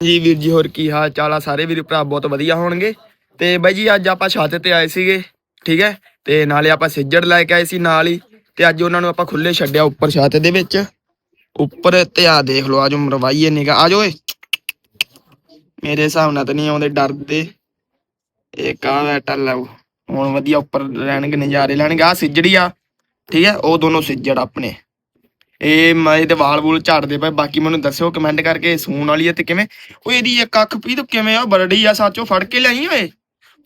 ਜੀ ਵੀਰ ਜੀ, ਹੋਰ ਕੀ ਹਾਲ ਚਾਲ ਆ? ਸਾਰੇ ਵੀਰ ਭਰਾ ਬਹੁਤ ਵਧੀਆ ਹੋਣਗੇ। ਤੇ ਬਾਈ ਜੀ, ਅੱਜ ਆਪਾਂ ਛੱਤ ਤੇ ਆਏ ਸੀਗੇ, ਠੀਕ ਹੈ? ਤੇ ਨਾਲੇ ਆਪਾਂ ਸਿੱਜੜ ਲੈ ਕੇ ਆਏ ਸੀ ਨਾਲ ਹੀ। ਤੇ ਅੱਜ ਉਹਨਾਂ ਨੂੰ ਆਪਾਂ ਖੁੱਲੇ ਛੱਡਿਆ ਉੱਪਰ ਛੱਤ ਦੇ ਵਿੱਚ। ਉੱਪਰ ਤੇ ਆ ਦੇਖ ਲਓ ਆਜੋ ਮਰਵਾਈਏ ਨਿਗਾ ਆਜੋ ਓਏ। ਮੇਰੇ ਹਿਸਾਬ ਨਾਲ ਤਾਂ ਨਹੀਂ ਆਉਂਦੇ ਡਰਦੇ। ਇਹ ਕਾ ਬੈਠਾ ਲਓ ਹੁਣ ਵਧੀਆ ਉੱਪਰ ਰਹਿਣਗੇ, ਨਜ਼ਾਰੇ ਲੈਣਗੇ। ਆ ਸਿੱਜੜੀ ਆ, ਠੀਕ ਹੈ? ਉਹ ਦੋਨੋਂ ਸਿੱਜੜ ਆਪਣੇ। ਇਹ ਮੈਂ ਇਹਦੇ ਵਾਲ ਵੂਲ ਝਾੜਦੇ ਪਏ ਬਾਕੀ ਮੈਨੂੰ ਦੱਸਿਓ ਕਮੈਂਟ ਕਰਕੇ ਸੂਣ ਵਾਲੀ ਹੈ ਤੇ ਕਿਵੇਂ? ਉਹ ਇਹਦੀ ਇੱਕ ਅੱਖ ਪੀ ਤੂੰ ਕਿਵੇਂ ਆ ਬਰੜੀ ਆ ਸੱਚੋ ਫੜ ਕੇ ਲਿਆਈ ਓਏ?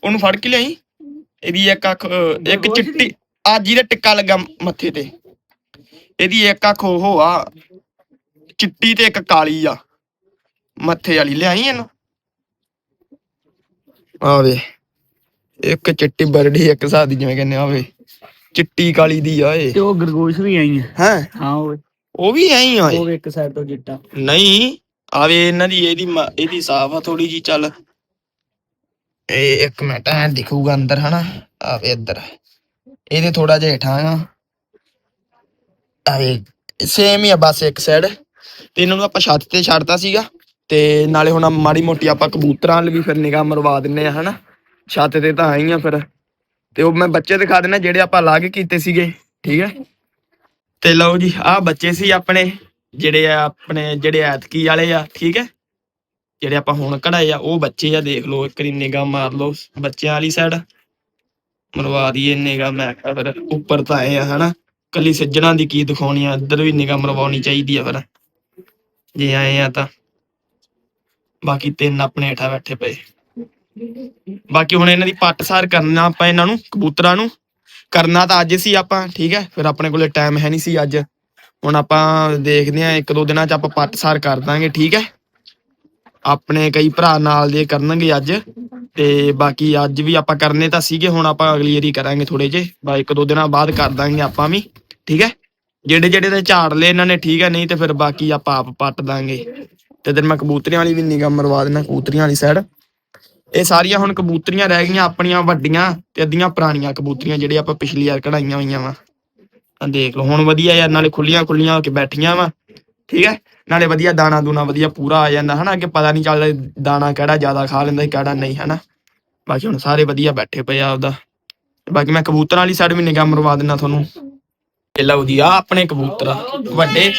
ਉਹਨੂੰ ਫੜ ਕੇ ਲਿਆਈ? ਇਹਦੀ ਇੱਕ ਅੱਖ ਇੱਕ ਚਿੱਟੀ ਆ ਜਿਹਦੇ ਟਿੱਕਾ ਲੱਗਾ ਮੱਥੇ ਤੇ। ਇਹਦੀ ਇੱਕ ਅੱਖ ਉਹ ਆ ਚਿੱਟੀ ਤੇ ਇੱਕ ਕਾਲੀ ਆ। ਮੱਥੇ ਵਾਲੀ ਲਿਆਈ ਇਹਨੂੰ? ਆਵੇ ਇੱਕ ਚਿੱਟੀ ਬਰੜੀ ਇੱਕ ਸਾਦੀ ਜਿਵੇਂ ਕਹਿੰਦੇ ਆ ਓਏ ਚਿੱਟੀ ਕਾਲੀ ਦੀ ਆ ਏ ਤੇ ਉਹ ਗਰਗੋਸ਼ ਵੀ ਆਈ ਹੈ ਹੈ? ਹਾਂ ਉਹ ਉਹ ਵੀ ਐਂ ਹੀ ਆ ਏ ਉਹ ਇੱਕ ਸਾਈਡ ਤੋਂ ਚਿੱਟਾ। ਨਹੀਂ ਆਵੇ ਇਹਨਾਂ ਦੀ ਇਹਦੀ ਮ- ਇਹਦੀ ਸਾਫ਼ ਆ ਥੋੜੀ ਜੀ ਚੱਲ। ਇਹ ਇੱਕ ਮਿੰਟ ਐ ਦਿਖੂਗਾ ਅੰਦਰ ਹਨਾ? ਆਵੇ ਇੱਧਰ। ਇਹਦੇ ਥੋੜਾ ਜਿਹਾ ਹੇਠਾਂ ਆ। ਆਵੇ ਸੇਮ ਹੀ ਆ ਬਸ ਇੱਕ ਸਾਈਡ ਤੇ ਇਹਨਾਂ ਨੂੰ ਆਪਾਂ ਛੱਤ ਤੇ ਛੱਡਤਾ ਸੀਗਾ। ਤੇ ਨਾਲੇ ਹੁਣ ਮਾੜੀ ਮੋਟੀ ਆਪਾਂ ਕਬੂਤਰਾਂ ਵੱਲ ਵੀ ਫਿਰ ਨਿਗਾਹ ਮਰਵਾ ਦਿੰਨੇ ਆ ਹਨਾ? ਛੱਤ ਤੇ ਤਾਂ ਆਈ ਆ ਫਿਰ। ਤੇ ਉਹ ਮੈਂ ਬੱਚੇ ਦਿਖਾ ਦੇਣਾ ਜਿਹੜੇ ਆਪਾਂ ਅਲੱਗ ਕੀਤੇ ਸੀਗੇ, ਠੀਕ ਹੈ? ਤੇ ਲਓ ਜੀ, ਆਹ ਬੱਚੇ ਸੀ ਆਪਣੇ, ਜਿਹੜੇ ਆ ਆਪਣੇ, ਜਿਹੜੇ ਐਤਕੀ ਵਾਲੇ ਆ, ਠੀਕ ਹੈ? ਜਿਹੜੇ ਆਪਾਂ ਹੁਣ ਕਢਾਏ ਆ, ਉਹ ਬੱਚੇ ਆ, ਦੇਖ ਲਓ, ਇੱਕ ਵਾਰੀ ਨਿਗਾਹ ਮਾਰ ਲਓ, ਬੱਚਿਆਂ ਵਾਲੀ ਸਾਈਡ ਮਰਵਾ ਦਈਏ ਨਿਗਾ ਮੈਂ ਕਿਹਾ ਫਿਰ ਉੱਪਰ ਤਾਂ ਆਏ ਆ, ਹਨਾ? ਕੱਲੀ ਸੱਜਣਾ ਦੀ ਕੀ ਦਿਖਾਉਣੀ ਆ, ਇੱਧਰ ਵੀ ਨਿਗਾਹ ਮਰਵਾਉਣੀ ਚਾਹੀਦੀ ਆ ਫਿਰ। ਜੇ ਆਏ ਆ ਤਾਂ। ਬਾਕੀ ਤਿੰਨ ਆਪਣੇ ਹੇਠਾਂ ਬੈਠੇ ਪਏ। ਬਾਕੀ ਹੁਣ ਇਹਨਾਂ ਦੀ ਪੱਟ ਸਾਰ ਕਰਨਾ ਆਪਾਂ ਇਹਨਾਂ ਨੂੰ, ਕਬੂਤਰਾਂ ਨੂੰ। ਕਰਨਾ ਤਾਂ ਅੱਜ ਸੀ ਆਪਾਂ, ਠੀਕ ਹੈ? ਫਿਰ ਆਪਣੇ ਕੋਲੇ ਟਾਈਮ ਹੈ ਨਹੀਂ ਸੀ ਅੱਜ। ਹੁਣ ਆਪਾਂ ਦੇਖਦੇ ਆ ਇੱਕ ਦੋ ਦਿਨਾਂ ਚ ਆਪਾਂ ਪੱਟਸਾਰ ਕਰ ਦਾਂਗੇ, ਠੀਕ ਹੈ? ਆਪਣੇ ਕਈ ਭਰਾ ਨਾਲ ਦੇ ਕਰਨਗੇ ਅੱਜ। ਤੇ ਬਾਕੀ ਅੱਜ ਵੀ ਆਪਾਂ ਕਰਨੇ ਤਾਂ ਸੀਗੇ, ਹੁਣ ਆਪਾਂ ਅਗਲੀ ਵਾਰੀ ਕਰਾਂਗੇ ਥੋੜੇ ਜੇ ਬਾ ਇੱਕ ਦੋ ਦਿਨਾਂ ਬਾਅਦ ਕਰ ਦਾਂਗੇ ਆਪਾਂ ਵੀ, ਠੀਕ ਹੈ? ਜਿਹੜੇ ਜਿਹੜੇ ਤੇ ਝਾੜ ਲਏ ਇਹਨਾਂ ਨੇ, ਠੀਕ ਹੈ? ਨਹੀਂ ਤੇ ਫਿਰ ਬਾਕੀ ਆਪਾਂ ਆਪ ਪੱਟ ਦਾਂਗੇ। ਤੇ ਦਿਨ ਮੈਂ ਕਬੂਤਰੀਆਂ ਵਾਲੀ ਵੀ ਨਿਗਾਹ ਮਰਵਾ ਦੇਣਾ ਕਬੂਤਰੀਆਂ ਵਾਲੀ ਸਾਈਡ ਇਹ ਸਾਰੀਆਂ ਹੁਣ ਕਬੂਤਰੀਆਂ ਰਹਿ ਗਈਆਂ ਆਪਣੀਆਂ ਵੱਡੀਆਂ ਤੇ ਅੱਧੀਆਂ ਪੁਰਾਣੀਆਂ ਕਬੂਤਰੀਆਂ ਜਿਹੜੇ ਆਪਾਂ ਪਿਛਲੀ ਵਾਰ ਕਢਾਈਆਂ ਹੋਈਆਂ ਵਾ। ਆ ਦੇਖ ਲਓ, ਹੁਣ ਵਧੀਆ ਯਾਰ, ਨਾਲੇ ਖੁੱਲੀਆਂ ਖੁੱਲੀਆਂ ਹੋ ਕੇ ਬੈਠੀਆਂ ਵਾ, ਠੀਕ ਹੈ? ਨਾਲੇ ਵਧੀਆ ਦਾਣਾ ਦੂਣਾ ਵਧੀਆ ਪੂਰਾ ਆ ਜਾਂਦਾ, ਹਨਾ? ਅੱਗੇ ਪਤਾ ਨਹੀਂ ਚੱਲਦਾ ਦਾਣਾ ਕਿਹੜਾ ਜ਼ਿਆਦਾ ਖਾ ਲੈਂਦਾ ਕਿਹੜਾ ਨਹੀਂ, ਹਨਾ? ਬਾਕੀ ਹੁਣ ਸਾਰੇ ਵਧੀਆ ਬੈਠੇ ਪਏ ਆ ਆਪਦਾ। ਬਾਕੀ ਮੈਂ ਕਬੂਤਰਾਂ ਵਾਲੀ ਸਾਈਡ ਵੀ ਨਿਗਾਹ ਮਰਵਾ ਦਿੰਦਾ ਤੁਹਾਨੂੰ। ਇਹ ਲਓ ਜੀ ਆ ਆਪਣੇ ਕਬੂਤਰ ਵੱਡੇ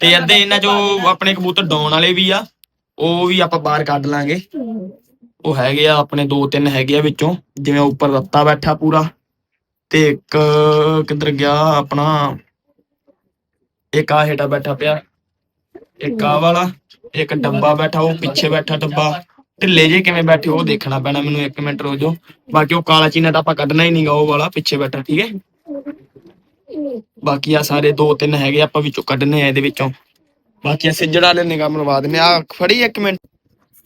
ਤੇ ਅੱਧੇ ਇਹਨਾਂ ਚੋਂ ਆਪਣੇ ਕਬੂਤਰ ਡਾਉਣ ਵਾਲੇ ਵੀ ਆ, ਉਹ ਵੀ ਆਪਾਂ ਬਾਹਰ ਕੱਢ ਲਾਂਗੇ। ਉਹ ਹੈਗੇ ਆ, ਆਪਣੇ ਦੋ ਤਿੰਨ ਹੈਗੇ ਆ ਵਿੱਚੋਂ, ਜਿਵੇਂ ਉੱਪਰ ਰੱਤਾ ਬੈਠਾ ਪੂਰਾ, ਤੇ ਇੱਕ ਕਿੱਧਰ ਗਿਆ ਆਪਣਾ, ਇੱਕ ਆ ਹੇਠਾਂ ਬੈਠਾ ਪਿਆ, ਇੱਕ ਆ ਵਾਲਾ, ਇੱਕ ਡੱਬਾ ਬੈਠਾ, ਉਹ ਪਿੱਛੇ ਬੈਠਾ ਡੱਬਾ। ਢਿੱਲੇ ਜੇ ਕਿਵੇਂ ਬੈਠੇ, ਉਹ ਦੇਖਣਾ ਪੈਣਾ ਮੈਨੂੰ ਇੱਕ ਮਿੰਟ ਰੋਜੋ ਬਾਕੀ ਉਹ ਕਾਲਾ ਚੀਨਾ ਤਾਂ ਆਪਾਂ ਕੱਢਣਾ ਹੀ ਨਹੀਂਗਾ ਉਹ ਵਾਲਾ ਪਿੱਛੇ ਬੈਠਾ, ਠੀਕ ਹੈ? ਬਾਕੀ ਆ ਸਾਰੇ ਦੋ ਤਿੰਨ ਹੈਗੇ, ਆਪਾਂ ਵਿੱਚੋਂ ਕੱਢਨੇ ਆ ਇਹਦੇ ਵਿੱਚੋਂ। ਬਾਕੀ ਆ ਜਿਹੜਾ ਲੈ ਨਿਗਾਹ ਮਰਵਾ ਦਿੰਨੇ ਆ। ਫੜੀ ਇੱਕ ਮਿੰਟ।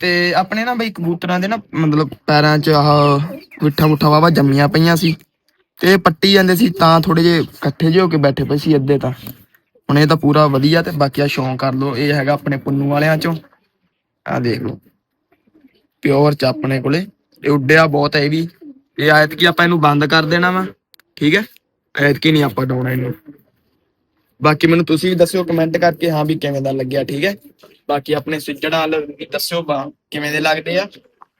ਤੇ ਆਪਣੇ ਨਾ ਬਈ ਕਬੂਤਰਾਂ ਦੇ ਨਾ ਮਤਲਬ ਪੈਰਾਂ 'ਚ ਆਹ ਮਿੱਠਾ ਮੁੱਠਾ ਵਾਵਾ ਜੰਮੀਆਂ ਪਈਆਂ ਸੀ। ਤੇ ਪੱਟੀ ਜਾਂਦੇ ਸੀ ਤਾਂ ਥੋੜੇ ਜੇ ਇਕੱਠੇ ਜਿਹੇ ਹੋ ਕੇ ਬੈਠੇ ਪਏ ਸੀ ਅੱਧੇ ਤਾਂ। ਹੁਣ ਇਹ ਤਾਂ ਪੂਰਾ ਵਧੀਆ ਤੇ ਬਾਕੀ ਆ ਸ਼ੌਂਕ ਕਰ ਲਓ, ਇਹ ਹੈਗਾ ਆਪਣੇ ਪੁੰਨੂ ਵਾਲਿਆਂ 'ਚੋਂ। ਆ ਦੇਖ ਲਓ, ਪਿਓਰ ਚ ਆਪਣੇ ਕੋਲੇ, ਇਹ ਉੱਡਿਆ ਬਹੁਤ ਹੈ ਇਹ ਵੀ। ਇਹ ਐਤਕੀ ਆਪਾਂ ਇਹਨੂੰ ਬੰਦ ਕਰ ਦੇਣਾ ਵਾ, ਠੀਕ ਹੈ? ਐਤਕੀ ਨਹੀਂ ਆਪਾਂ ਡਾਉਣਾ ਇਹਨੂੰ। ਬਾਕੀ ਮੈਨੂੰ ਤੁਸੀਂ ਵੀ ਦੱਸਿਓ ਕਮੈਂਟ ਕਰਕੇ, ਹਾਂ ਵੀ ਕਿਵੇਂ ਦਾ ਲੱਗਿਆ, ਠੀਕ ਹੈ? ਬਾਕੀ ਆਪਣੇ ਸਿੱਜੜਾਂ ਵਾਲ ਵੀ ਦੱਸਿਓ, ਬਾ ਕਿਵੇਂ ਦੇ ਲੱਗਦੇ ਆ?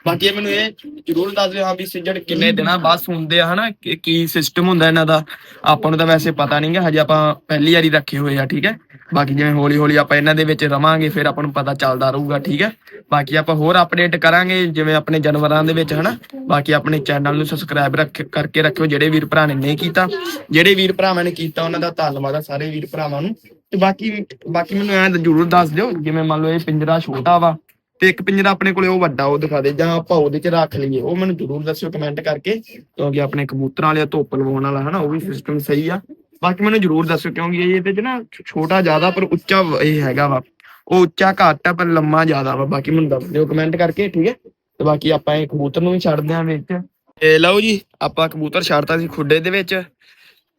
ਬਾਕੀ ਇਹ ਮੈਨੂੰ ਇਹ ਜਰੂਰ ਦੱਸ ਦਿਓ, ਹਾਂ ਵੀ ਸਿੱਜੜ ਕਿੰਨੇ ਦਿਨਾਂ ਬਾਅਦ ਸੁਣਦੇ ਆ, ਹਨਾ? ਕਿ ਕੀ ਸਿਸਟਮ ਹੁੰਦਾ ਇਹਨਾਂ ਦਾ? ਆਪਾਂ ਨੂੰ ਤਾਂ ਵੈਸੇ ਪਤਾ ਨਹੀਂਗਾ ਹਜੇ ਆਪਾਂ ਪਹਿਲੀ ਵਾਰੀ ਰੱਖੇ ਹੋਏ ਆ, ਠੀਕ ਹੈ? ਬਾਕੀ ਜਿਵੇਂ ਹੌਲੀ ਹੌਲੀ ਆਪਾਂ ਇਹਨਾਂ ਦੇ ਵਿੱਚ ਰਵਾਂਗੇ, ਫਿਰ ਆਪਾਂ ਨੂੰ ਪਤਾ ਚੱਲਦਾ ਰਹੂਗਾ, ਠੀਕ ਹੈ? ਬਾਕੀ ਆਪਾਂ ਹੋਰ ਅਪਡੇਟ ਕਰਾਂਗੇ, ਜਿਵੇਂ ਆਪਣੇ ਜਾਨਵਰਾਂ ਦੇ ਵਿੱਚ, ਹਨਾ? ਬਾਕੀ ਆਪਣੇ ਚੈਨਲ ਨੂੰ ਸਬਸਕ੍ਰਾਈਬ ਰੱਖ, ਕਰਕੇ ਰੱਖਿਓ, ਜਿਹੜੇ ਵੀਰ ਭਰਾ ਨੇ ਨਹੀਂ ਕੀਤਾ। ਜਿਹੜੇ ਵੀਰ ਭਰਾਵਾਂ ਨੇ ਕੀਤਾ, ਉਹਨਾਂ ਦਾ ਧੰਨਵਾਦ ਆ ਸਾਰੇ ਵੀਰ ਭਰਾਵਾਂ ਨੂੰ। ਤੇ ਬਾਕੀ ਬਾਕੀ ਮੈਨੂੰ ਐਂ ਜ਼ਰੂਰ ਦੱਸ ਦਿਓ, ਜਿਵੇਂ ਮੰਨ ਲਓ ਇਹ ਪਿੰਜਰਾ ਛੋਟਾ ਵਾ ਤੇ ਇੱਕ ਪਿੰਜਰਾ ਆਪਣੇ ਕੋਲੇ, ਉਹ ਵੱਡਾ, ਉਹ ਦਿਖਾ ਦੇ, ਜਾਂ ਆਪਾਂ ਉਹਦੇ 'ਚ ਰੱਖ ਲਈਏ। ਉਹ ਮੈਨੂੰ ਜ਼ਰੂਰ ਦੱਸਿਓ ਕਮੈਂਟ ਕਰਕੇ, ਕਿਉਂਕਿ ਆਪਣੇ ਕਬੂਤਰਾਂ ਵਾਲੇ ਧੁੱਪ ਲਵਾਉਣ ਵਾਲਾ, ਹਨਾ, ਉਹ ਵੀ ਸਿਸਟਮ ਸਹੀ ਆ। ਬਾਕੀ ਮੈਨੂੰ ਜ਼ਰੂਰ ਦੱਸਿਓ, ਕਿਉਂਕਿ ਇਹ ਇਹਦੇ 'ਚ ਨਾ ਛੋਟਾ ਜ਼ਿਆਦਾ, ਪਰ ਉੱਚਾ ਇਹ ਹੈਗਾ ਵਾ। ਉਹ ਉੱਚਾ ਘੱਟ ਆ, ਪਰ ਲੰਮਾ ਜ਼ਿਆਦਾ ਵਾ। ਬਾਕੀ ਮੈਨੂੰ ਦੱਸ ਦਿਓ ਕਮੈਂਟ ਕਰਕੇ, ਠੀਕ ਹੈ? ਤੇ ਬਾਕੀ ਆਪਾਂ ਇਹ ਕਬੂਤਰ ਨੂੰ ਵੀ ਛੱਡਦੇ ਆਂ ਵਿੱਚ। ਤੇ ਲਓ ਜੀ, ਆਪਾਂ ਕਬੂਤਰ ਛੱਡਤਾ ਸੀ ਖੁੱਡੇ ਦੇ ਵਿੱਚ।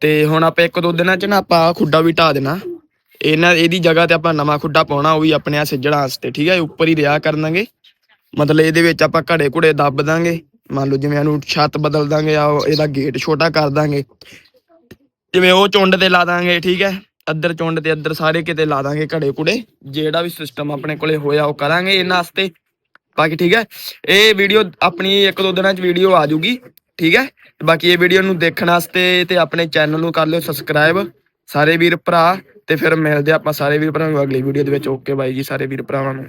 ਤੇ ਹੁਣ ਆਪਾਂ ਇੱਕ ਦੋ ਦਿਨਾਂ 'ਚ ਨਾ ਆਪਾਂ ਖੁੱਡਾ ਵੀ ਢਾ ਦੇਣਾ। ਇਹਨਾਂ ਇਹਦੀ ਜਗ੍ਹਾ ਤੇ ਆਪਾਂ ਨਵਾਂ ਖੁੱਡਾ ਪਾਉਣਾ, ਉਹ ਵੀ ਆਪਣੇ ਆ ਸਿੱਜੜਾਂ ਵਾਸਤੇ, ਠੀਕ ਹੈ ਉੱਪਰ ਹੀ ਰਿਹਾ ਕਰਨਾਂਗੇ ਮਤਲਬ ਇਹਦੇ ਵਿੱਚ ਆਪਾਂ ਘੜੇ ਘੁੜੇ ਦੱਬ ਦਾਂਗੇ। ਮੰਨ ਲਓ ਜਿਵੇਂ ਇਹਨੂੰ ਛੱਤ ਬਦਲ ਦਾਂਗੇ ਆ ਇਹਦਾ ਗੇਟ ਛੋਟਾ ਕਰ ਦਾਂਗੇ। ਜਿਵੇਂ ਉਹ ਚੁੰਡ ਤੇ ਲਾ ਦਾਂਗੇ, ਠੀਕ ਹੈ ਅੱਧਰ ਚੁੰਡ ਤੇ ਅੱਧਰ ਸਾਰੇ ਕਿਤੇ ਲਾ ਦਾਂਗੇ ਘੜੇ ਕੁੜੇ ਜਿਹੜਾ ਵੀ ਸਿਸਟਮ ਆਪਣੇ ਕੋਲੇ ਹੋਇਆ, ਉਹ ਕਰਾਂਗੇ ਇਹਨਾਂ ਵਾਸਤੇ। ਬਾਕੀ ਠੀਕ ਹੈ ਇਹ ਵੀਡੀਓ ਆਪਣੀ ਇੱਕ ਦੋ ਦਿਨਾਂ ਚ ਵੀਡੀਓ ਆ ਜੂਗੀ, ਠੀਕ ਹੈ ਬਾਕੀ ਇਹ ਵੀਡੀਓ ਨੂੰ ਦੇਖਣ ਵਾਸਤੇ ਤੇ ਆਪਣੇ ਚੈਨਲ ਨੂੰ ਕਰ ਲਿਓ ਸਬਸਕ੍ਰਾਈਬ ਸਾਰੇ ਵੀਰ ਭਰਾ ਤੇ ਫਿਰ ਮਿਲਦੇ ਆਪਾਂ ਸਾਰੇ ਵੀਰ ਭਰਾਵਾਂ ਨੂੰ ਅਗਲੀ ਵੀਡੀਓ ਦੇ ਵਿੱਚ। ਓਕੇ ਬਾਈ ਜੀ, ਸਾਰੇ ਵੀਰ ਭਰਾਵਾਂ ਨੂੰ।